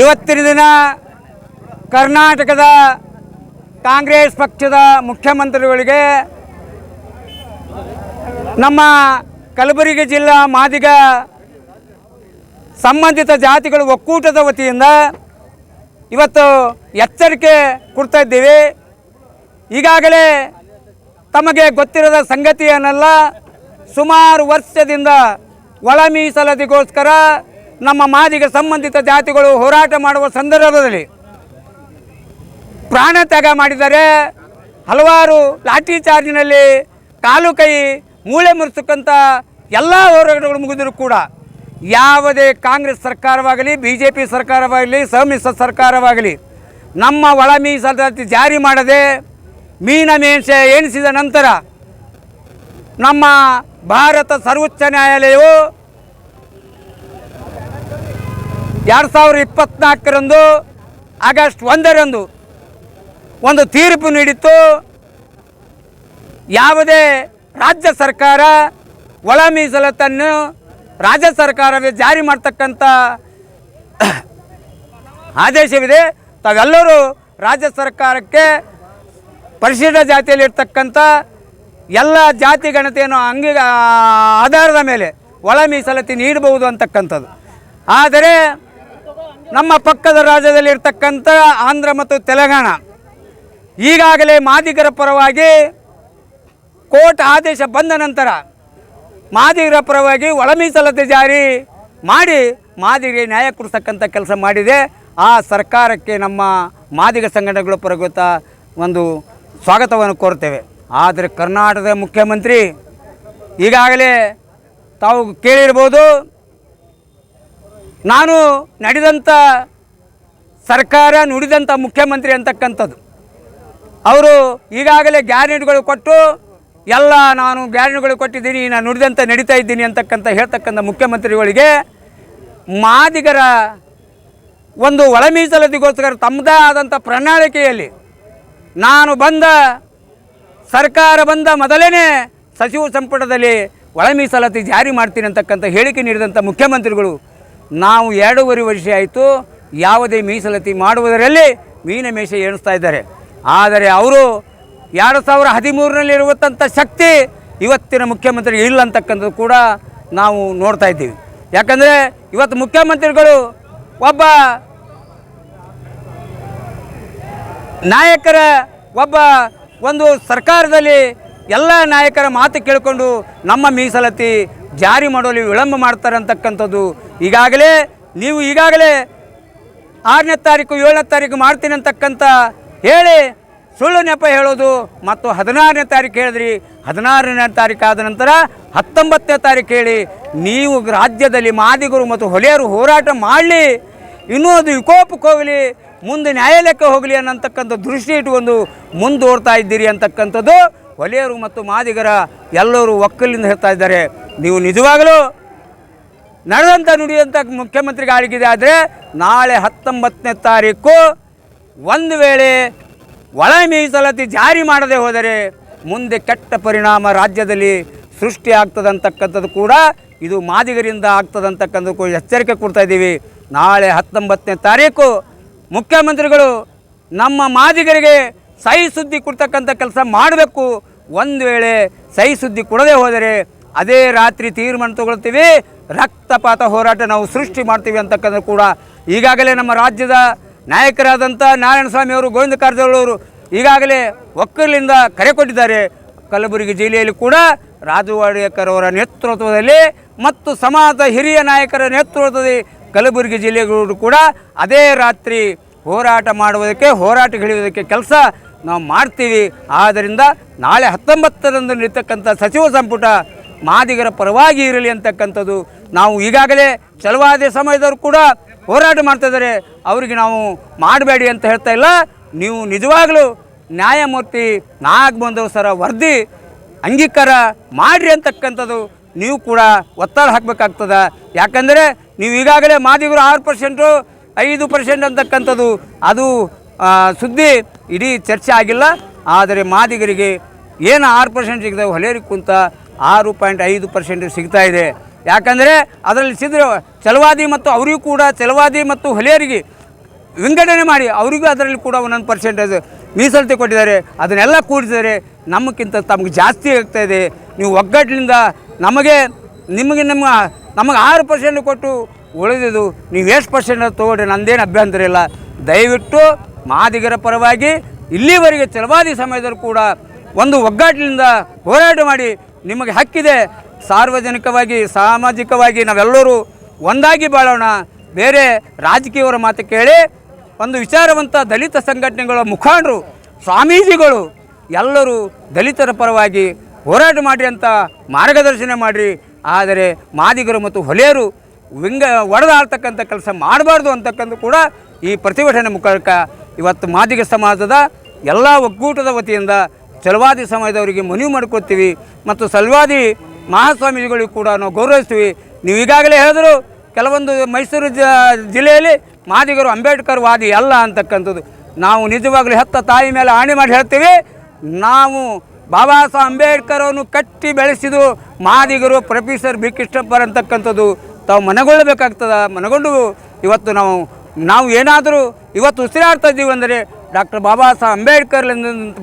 ಇವತ್ತಿನ ದಿನ ಕರ್ನಾಟಕದ ಕಾಂಗ್ರೆಸ್ ಪಕ್ಷದ ಮುಖ್ಯಮಂತ್ರಿಗಳಿಗೆ ನಮ್ಮ ಕಲಬುರಗಿ ಜಿಲ್ಲಾ ಮಾದಿಗ ಸಂಬಂಧಿತ ಜಾತಿಗಳ ಒಕ್ಕೂಟದ ವತಿಯಿಂದ ಇವತ್ತು ಎಚ್ಚರಿಕೆ ಕೊಡ್ತಾ ಇದ್ದೀವಿ. ಈಗಾಗಲೇ ತಮಗೆ ಗೊತ್ತಿರದ ಸಂಗತಿಯನ್ನೆಲ್ಲ ಸುಮಾರು ವರ್ಷದಿಂದ ಒಳ ಮೀಸಲತಿಗೋಸ್ಕರ ನಮ್ಮ ಮಾದಿಗೆ ಸಂಬಂಧಿತ ಜಾತಿಗಳು ಹೋರಾಟ ಮಾಡುವ ಸಂದರ್ಭದಲ್ಲಿ ಪ್ರಾಣ ತ್ಯಾಗ ಮಾಡಿದರೆ ಹಲವಾರು ಲಾಠಿ ಚಾರ್ಜಿನಲ್ಲಿ ಕಾಲು ಕೈ ಮೂಳೆ ಮುರಿಸಕ್ಕಂಥ ಎಲ್ಲ ಹೋರಾಟಗಳು ಮುಗಿದರೂ ಕೂಡ ಯಾವುದೇ ಕಾಂಗ್ರೆಸ್ ಸರ್ಕಾರವಾಗಲಿ ಬಿ ಜೆ ಪಿ ಸರ್ಕಾರವಾಗಲಿ, ಸಮ್ಮಿಶ್ರ ಸರ್ಕಾರವಾಗಲಿ ನಮ್ಮ ಒಳ ಮೀಸಲಾತಿ ಜಾರಿ ಮಾಡದೆ ಮೀನ ಮೇಷ ಎಣಿಸಿದ ನಂತರ ನಮ್ಮ ಭಾರತ ಸರ್ವೋಚ್ಚ ನ್ಯಾಯಾಲಯವು ಎರಡು ಸಾವಿರದ ಇಪ್ಪತ್ನಾಲ್ಕರಂದು, ಆಗಸ್ಟ್ ಒಂದರಂದು ಒಂದು ತೀರ್ಪು ನೀಡಿತ್ತು. ಯಾವುದೇ ರಾಜ್ಯ ಸರ್ಕಾರ ಒಳ ಮೀಸಲತನ್ನು ರಾಜ್ಯ ಸರ್ಕಾರವೇ ಜಾರಿ ಮಾಡ್ತಕ್ಕಂಥ ಆದೇಶವಿದೆ. ತಾವೆಲ್ಲರೂ ರಾಜ್ಯ ಸರ್ಕಾರಕ್ಕೆ ಪರಿಶಿಷ್ಟ ಜಾತಿಯಲ್ಲಿರ್ತಕ್ಕಂಥ ಎಲ್ಲ ಜಾತಿ ಗಣತೆಯನ್ನು ಅಂಗಿ ಆಧಾರದ ಮೇಲೆ ಒಳ ಮೀಸಲಾತಿ ನೀಡಬಹುದು ಅಂತಕ್ಕಂಥದ್ದು. ಆದರೆ ನಮ್ಮ ಪಕ್ಕದ ರಾಜ್ಯದಲ್ಲಿ ಇರ್ತಕ್ಕಂಥ ಆಂಧ್ರ ಮತ್ತು ತೆಲಂಗಾಣ. ಈಗಾಗಲೇ ಮಾದಿಗರ ಪರವಾಗಿ ಕೋರ್ಟ್ ಆದೇಶ ಬಂದ ನಂತರ ಮಾದಿಗರ ಪರವಾಗಿ ಒಳ ಮೀಸಲಾತಿ ಜಾರಿ ಮಾಡಿ ಮಾದಿಗರಿಗೆ ನ್ಯಾಯ ಕೊಡಿಸ್ತಕ್ಕಂಥ ಕೆಲಸ ಮಾಡಿದೆ. ಆ ಸರ್ಕಾರಕ್ಕೆ ನಮ್ಮ ಮಾದಿಗ ಸಂಘಟನೆಗಳ ಪರಗುತ್ತ ಒಂದು ಸ್ವಾಗತವನ್ನು ಕೋರ್ತೇವೆ. ಆದರೆ ಕರ್ನಾಟಕದ ಮುಖ್ಯಮಂತ್ರಿ ಈಗಾಗಲೇ ತಾವು ಕೇಳಿರ್ಬೋದು ನಾನು ನಡೆದಂಥ ಸರ್ಕಾರ ನುಡಿದಂಥ ಮುಖ್ಯಮಂತ್ರಿ ಅಂತಕ್ಕಂಥದ್ದು. ಅವರು ಈಗಾಗಲೇ ಗ್ಯಾರಂಟಿಗಳು ಕೊಟ್ಟು, ಎಲ್ಲ ನಾನು ಗ್ಯಾರಂಟಿಗಳು ಕೊಟ್ಟಿದ್ದೀನಿ, ನಾನು ನುಡಿದಂಥ ನಡೀತಾ ಇದ್ದೀನಿ ಅಂತಕ್ಕಂಥ ಹೇಳ್ತಕ್ಕಂಥ ಮುಖ್ಯಮಂತ್ರಿಗಳಿಗೆ ಮಾದಿಗರ ಒಂದು ಒಳ ಮೀಸಲತಿಗೋಸ್ಕರ ತಮ್ಮದೇ ಆದಂಥ ಪ್ರಣಾಳಿಕೆಯಲ್ಲಿ ನಾನು ಬಂದ, ಸರ್ಕಾರ ಬಂದ ಮೊದಲೇ ಸಚಿವ ಸಂಪುಟದಲ್ಲಿ ಒಳ ಮೀಸಲಾತಿ ಜಾರಿ ಮಾಡ್ತೀನಿ ಅಂತಕ್ಕಂಥ ಹೇಳಿಕೆ ನೀಡಿದಂಥ ಮುಖ್ಯಮಂತ್ರಿಗಳು ನಾವು ಎರಡೂವರೆ ವರ್ಷ ಆಯಿತು ಯಾವುದೇ ಮೀಸಲಾತಿ ಮಾಡುವುದರಲ್ಲಿ ಮೀನ ಮೇಷ ಎಣಿಸ್ತಾ ಇದ್ದಾರೆ. ಆದರೆ ಅವರು ಎರಡು ಸಾವಿರ ಹದಿಮೂರರಲ್ಲಿರುವಂಥ ಶಕ್ತಿ ಇವತ್ತಿನ ಮುಖ್ಯಮಂತ್ರಿ ಇಲ್ಲ ಅಂತಕ್ಕಂಥದ್ದು ಕೂಡ ನಾವು ನೋಡ್ತಾ ಇದ್ದೀವಿ. ಯಾಕಂದರೆ ಇವತ್ತು ಮುಖ್ಯಮಂತ್ರಿಗಳು ಒಬ್ಬ ನಾಯಕರ, ಒಬ್ಬ ಒಂದು ಸರ್ಕಾರದಲ್ಲಿ ಎಲ್ಲ ನಾಯಕರ ಮಾತು ಕೇಳಿಕೊಂಡು ನಮ್ಮ ಮೀಸಲಾತಿ ಜಾರಿ ಮಾಡಲು ವಿಳಂಬ ಮಾಡ್ತಾರೆ ಅಂತಕ್ಕಂಥದ್ದು ಈಗಾಗಲೇ ನೀವು ಈಗಾಗಲೇ ಆರನೇ ತಾರೀಕು, ಏಳನೇ ತಾರೀಕು ಮಾಡ್ತೀನಿ ಅಂತಕ್ಕಂಥ ಹೇಳಿ ಸುಳ್ಳು ನೆಪ ಹೇಳೋದು ಮತ್ತು ಹದಿನಾರನೇ ತಾರೀಕು ಹೇಳಿದ್ರಿ. ಹದಿನಾರನೇ ತಾರೀಕು ಆದ ನಂತರ ಹತ್ತೊಂಬತ್ತನೇ ತಾರೀಕು ಹೇಳಿ ನೀವು ರಾಜ್ಯದಲ್ಲಿ ಮಾದಿಗರು ಮತ್ತು ಹೊಲೆಯರು ಹೋರಾಟ ಮಾಡಲಿ, ಇನ್ನೂ ಅದು ವಿಕೋಪಕ್ಕೆ ಹೋಗಲಿ, ಮುಂದೆ ನ್ಯಾಯಾಲಯಕ್ಕೆ ಹೋಗಲಿ ಅನ್ನತಕ್ಕಂಥ ದೃಷ್ಟಿ ಇಟ್ಟುಕೊಂಡು ಮುಂದುವರ್ತಾ ಇದ್ದೀರಿ ಅಂತಕ್ಕಂಥದ್ದು ಹೊಲೆಯರು ಮತ್ತು ಮಾದಿಗರ ಎಲ್ಲರೂ ಒಕ್ಕಲಿಂದ ಹೇಳ್ತಾ ಇದ್ದಾರೆ. ನೀವು ನಿಜವಾಗಲೂ ನಡೆದಂಥ ನುಡಿಯುವಂಥ ಮುಖ್ಯಮಂತ್ರಿಗೆ ಆಳಿಗಿದೆ ಆದರೆ ನಾಳೆ ಹತ್ತೊಂಬತ್ತನೇ ತಾರೀಕು ಒಂದು ವೇಳೆ ಒಳ ಮೀಸಲಾತಿ ಜಾರಿ ಮಾಡದೆ ಹೋದರೆ ಮುಂದೆ ಕೆಟ್ಟ ಪರಿಣಾಮ ರಾಜ್ಯದಲ್ಲಿ ಸೃಷ್ಟಿ ಆಗ್ತದಂತಕ್ಕಂಥದ್ದು ಕೂಡ ಇದು ಮಾದಿಗರಿಂದ ಆಗ್ತದಂತಕ್ಕಂಥದ್ದು ಎಚ್ಚರಿಕೆ ಕೊಡ್ತಾ ಇದ್ದೀವಿ. ನಾಳೆ ಹತ್ತೊಂಬತ್ತನೇ ತಾರೀಕು ಮುಖ್ಯಮಂತ್ರಿಗಳು ನಮ್ಮ ಮಾದಿಗರಿಗೆ ಸಹಿ ಸುದ್ದಿ ಕೊಡ್ತಕ್ಕಂಥ ಕೆಲಸ ಮಾಡಬೇಕು. ಒಂದು ವೇಳೆ ಸಹಿ ಸುದ್ದಿ ಕೊಡದೆ ಹೋದರೆ ಅದೇ ರಾತ್ರಿ ತೀರ್ಮಾನ ತಗೊಳ್ತೀವಿ. ರಕ್ತಪಾತ ಹೋರಾಟ ನಾವು ಸೃಷ್ಟಿ ಮಾಡ್ತೀವಿ ಅಂತಕ್ಕಂಥ ಕೂಡ ಈಗಾಗಲೇ ನಮ್ಮ ರಾಜ್ಯದ ನಾಯಕರಾದಂಥ ನಾರಾಯಣ ಸ್ವಾಮಿ ಅವರು, ಗೋವಿಂದ ಕಾರಜೋಳ ಅವರು ಈಗಾಗಲೇ ಒಕ್ಕಲಿಂದ ಕರೆ ಕೊಟ್ಟಿದ್ದಾರೆ. ಕಲಬುರಗಿ ಜಿಲ್ಲೆಯಲ್ಲಿ ಕೂಡ ರಾಜು ಅವರ ನೇತೃತ್ವದಲ್ಲಿ ಮತ್ತು ಸಮಾಜದ ಹಿರಿಯ ನಾಯಕರ ನೇತೃತ್ವದಲ್ಲಿ ಕಲಬುರಗಿ ಜಿಲ್ಲೆಗಳು ಕೂಡ ಅದೇ ರಾತ್ರಿ ಹೋರಾಟ ಮಾಡುವುದಕ್ಕೆ ಹೋರಾಟಗಿಳಿಯುವುದಕ್ಕೆ ಕೆಲಸ ನಾವು ಮಾಡ್ತೀವಿ. ಆದ್ದರಿಂದ ನಾಳೆ ಹತ್ತೊಂಬತ್ತರಂದು ನಡೀತಕ್ಕಂಥ ಸಚಿವ ಸಂಪುಟ ಮಾದಿಗರ ಪರವಾಗಿ ಇರಲಿ ಅಂತಕ್ಕಂಥದ್ದು ನಾವು ಈಗಾಗಲೇ ಚಲವಾದ ಸಮಯದವರು ಕೂಡ ಹೋರಾಟ ಮಾಡ್ತಾ ಇದ್ದಾರೆ. ಅವರಿಗೆ ನಾವು ಮಾಡಬೇಡಿ ಅಂತ ಹೇಳ್ತಾ ಇಲ್ಲ. ನೀವು ನಿಜವಾಗಲೂ ನ್ಯಾಯಮೂರ್ತಿ ನಾಗಬಂಧವ್ ಸರ ವರದಿ ಅಂಗೀಕಾರ ಮಾಡಿರಿ ಅಂತಕ್ಕಂಥದ್ದು ನೀವು ಕೂಡ ಒತ್ತಡ ಹಾಕಬೇಕಾಗ್ತದೆ. ಯಾಕಂದರೆ ನೀವು ಈಗಾಗಲೇ ಮಾದಿಗರು ಆರು ಪರ್ಸೆಂಟು ಐದು ಪರ್ಸೆಂಟ್ ಅಂತಕ್ಕಂಥದ್ದು ಅದು ಸುದ್ದಿ ಇಡೀ ಚರ್ಚೆ ಆಗಿಲ್ಲ. ಆದರೆ ಮಾದಿಗರಿಗೆ ಏನು ಆರು ಪರ್ಸೆಂಟ್ ಸಿಗ್ತವೆ ಹೊಲೇರಿ ಕುಂತ ಆರು ಪಾಯಿಂಟ್ ಐದು ಪರ್ಸೆಂಟ್ ಸಿಗ್ತಾ ಇದೆ. ಯಾಕಂದರೆ ಅದರಲ್ಲಿ ಸಿದ್ರ ಚಲವಾದಿ ಮತ್ತು ಅವರಿಗೂ ಕೂಡ ಚಲವಾದಿ ಮತ್ತು ಹೊಲೆಯರಿಗೆ ವಿಂಗಡಣೆ ಮಾಡಿ ಅವರಿಗೂ ಅದರಲ್ಲಿ ಕೂಡ ಒಂದೊಂದು ಪರ್ಸೆಂಟೇಜ್ ಮೀಸಲತೆ ಕೊಟ್ಟಿದ್ದಾರೆ. ಅದನ್ನೆಲ್ಲ ಕೂಡಿಸಿದರೆ ನಮಗಿಂತ ತಮಗೆ ಜಾಸ್ತಿ ಆಗ್ತಾ ಇದೆ. ನೀವು ಒಗ್ಗಟ್ಟಿನಿಂದ ನಮಗೆ, ನಿಮಗೆ ನಿಮ್ಮ, ನಮಗೆ ಆರು ಪರ್ಸೆಂಟ್ ಕೊಟ್ಟು ಉಳಿದಿದ್ದು ನೀವು ಎಷ್ಟು ಪರ್ಸೆಂಟ್ ತೊಗೊಂಡ್ರೆ ನಂದೇನು ಅಭ್ಯಂತರ ಇಲ್ಲ. ದಯವಿಟ್ಟು ಮಾದಿಗರ ಪರವಾಗಿ ಇಲ್ಲಿವರೆಗೆ ಚಲವಾದಿ ಸಮಯದಲ್ಲೂ ಕೂಡ ಒಂದು ಒಗ್ಗಟ್ಟಿನಿಂದ ಹೋರಾಟ ಮಾಡಿ ನಿಮಗೆ ಹಕ್ಕಿದೆ. ಸಾರ್ವಜನಿಕವಾಗಿ, ಸಾಮಾಜಿಕವಾಗಿ ನಾವೆಲ್ಲರೂ ಒಂದಾಗಿ ಬಾಳೋಣ. ಬೇರೆ ರಾಜಕೀಯವರ ಮಾತು ಕೇಳಿ ಒಂದು ವಿಚಾರವಂತ ದಲಿತ ಸಂಘಟನೆಗಳ ಮುಖಂಡರು, ಸ್ವಾಮೀಜಿಗಳು ಎಲ್ಲರೂ ದಲಿತರ ಪರವಾಗಿ ಹೋರಾಟ ಮಾಡಿ ಅಂತ ಮಾರ್ಗದರ್ಶನ ಮಾಡಿರಿ. ಆದರೆ ಮಾದಿಗರು ಮತ್ತು ಹೊಲೆಯರು ವಿಂಗ ಒಡೆದಾಡ್ತಕ್ಕಂಥ ಕೆಲಸ ಮಾಡಬಾರ್ದು ಅಂತಕ್ಕಂಥ ಕೂಡ ಈ ಪ್ರತಿಭಟನೆ ಮುಖಾಂತರ ಇವತ್ತು ಮಾದಿಗ ಸಮಾಜದ ಎಲ್ಲ ಒಕ್ಕೂಟದ ವತಿಯಿಂದ ಚಲವಾದಿ ಸಮಾಜದವರಿಗೆ ಮನವಿ ಮಾಡ್ಕೊತೀವಿ ಮತ್ತು ಸಲವಾದಿ ಮಹಾಸ್ವಾಮಿಗಳು ಕೂಡ ನಾವು ಗೌರವಿಸ್ತೀವಿ. ನೀವು ಈಗಾಗಲೇ ಹೇಳಿದ್ರು ಕೆಲವೊಂದು ಮೈಸೂರು ಜಿಲ್ಲೆಯಲ್ಲಿ ಮಾದಿಗರು ಅಂಬೇಡ್ಕರ್ ವಾದಿ ಅಲ್ಲ ಅಂತಕ್ಕಂಥದ್ದು. ನಾವು ನಿಜವಾಗ್ಲೂ ಹೆತ್ತ ತಾಯಿ ಮೇಲೆ ಆಣೆ ಮಾಡಿ ಹೇಳ್ತೀವಿ. ನಾವು ಬಾಬಾ ಸಾಹೇಬ್ ಅವರನ್ನು ಕಟ್ಟಿ ಬೆಳೆಸಿದು ಮಾದಿಗರು, ಪ್ರೊಫೆಸರ್ ಬಿ ಕೃಷ್ಣಪ್ಪರ್ ಅಂತಕ್ಕಂಥದ್ದು ತಾವು ಮನಗೊಳ್ಳಬೇಕಾಗ್ತದ, ಮನಗೊಂಡು ಇವತ್ತು ನಾವು ನಾವು ಏನಾದರೂ ಇವತ್ತು ಉಸಿರಾಡ್ತಾ ಇದ್ದೀವಿ ಅಂದರೆ ಡಾಕ್ಟರ್ ಬಾಬಾ ಸಾಹೇಬ್ ಅಂಬೇಡ್ಕರ್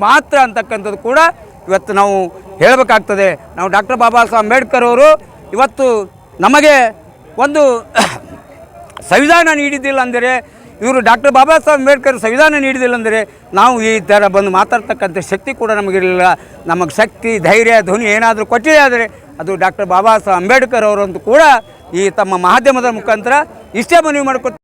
ಮಾತ್ರ ಅಂತಕ್ಕಂಥದ್ದು ಕೂಡ ಇವತ್ತು ನಾವು ಹೇಳಬೇಕಾಗ್ತದೆ. ನಾವು ಡಾಕ್ಟರ್ ಬಾಬಾ ಸಾಹೇಬ್ ಅಂಬೇಡ್ಕರ್ ಅವರು ಇವತ್ತು ನಮಗೆ ಒಂದು ಸಂವಿಧಾನ ನೀಡಿದ್ದಿಲ್ಲ ಅಂದರೆ, ಇವರು ಡಾಕ್ಟರ್ ಬಾಬಾ ಸಾಹೇಬ್ ಅಂಬೇಡ್ಕರ್ ಸಂವಿಧಾನ ನೀಡಿದಿಲ್ಲ ಅಂದರೆ ನಾವು ಈ ಥರ ಬಂದು ಮಾತಾಡ್ತಕ್ಕಂಥ ಶಕ್ತಿ ಕೂಡ ನಮಗಿರಲಿಲ್ಲ. ನಮಗೆ ಶಕ್ತಿ, ಧೈರ್ಯ, ಧ್ವನಿ ಏನಾದರೂ ಕೊಟ್ಟಿದೆ ಆದರೆ ಅದು ಡಾಕ್ಟರ್ ಬಾಬಾ ಸಾಹೇಬ್ ಅಂಬೇಡ್ಕರ್ ಅವರಂತೂ ಕೂಡ ಈ ತಮ್ಮ ಮಾಧ್ಯಮದ ಮುಖಾಂತರ ಇಷ್ಟೇ ಮನವಿ ಮಾಡ್ಕೊತ